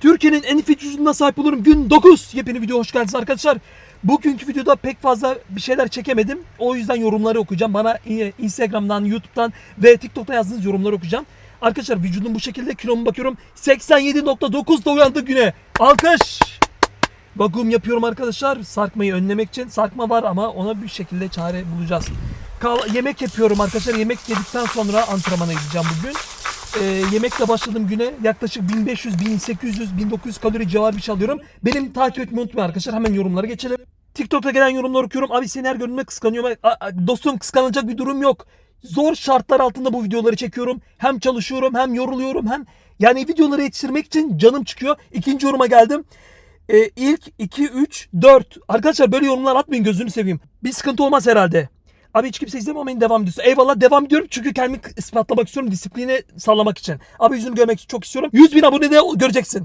Türkiye'nin en fit vücuduna sahip olurum. Gün 9. Yepyeni video hoş geldiniz arkadaşlar. Bugünkü videoda pek fazla bir şeyler çekemedim. O yüzden yorumları okuyacağım. Bana Instagram'dan, YouTube'dan ve TikTok'ta yazdığınız yorumları okuyacağım. Arkadaşlar vücudum bu şekilde kiloma bakıyorum. 87.9'da uyandı güne. Alkış. Vakum yapıyorum arkadaşlar. Sarkmayı önlemek için. Sarkma var ama ona bir şekilde çare bulacağız. Kal- yemek yapıyorum arkadaşlar. Yemek yedikten sonra antrenmana gideceğim bugün. Ee, yemekle başladım güne. Yaklaşık 1500, 1800, 1900 kalori civarı bir şey alıyorum. Benim takip etmeyi unutmayın arkadaşlar. Hemen yorumlara geçelim. TikTok'ta gelen yorumları okuyorum. Abi seni her gördüğümde kıskanıyorum. A- a- Dostum kıskanılacak bir durum yok. Zor şartlar altında bu videoları çekiyorum. Hem çalışıyorum hem yoruluyorum hem yani videoları yetiştirmek için canım çıkıyor. İkinci yoruma geldim. Ee, ilk 2, 3, 4. Arkadaşlar böyle yorumlar atmayın gözünü seveyim. Bir sıkıntı olmaz herhalde. Abi hiç kimse izlememeyin devam ediyorsun. Eyvallah devam ediyorum çünkü kendimi ispatlamak istiyorum. Disiplini sağlamak için. Abi yüzünü görmek çok istiyorum. 100 bin abone de göreceksin.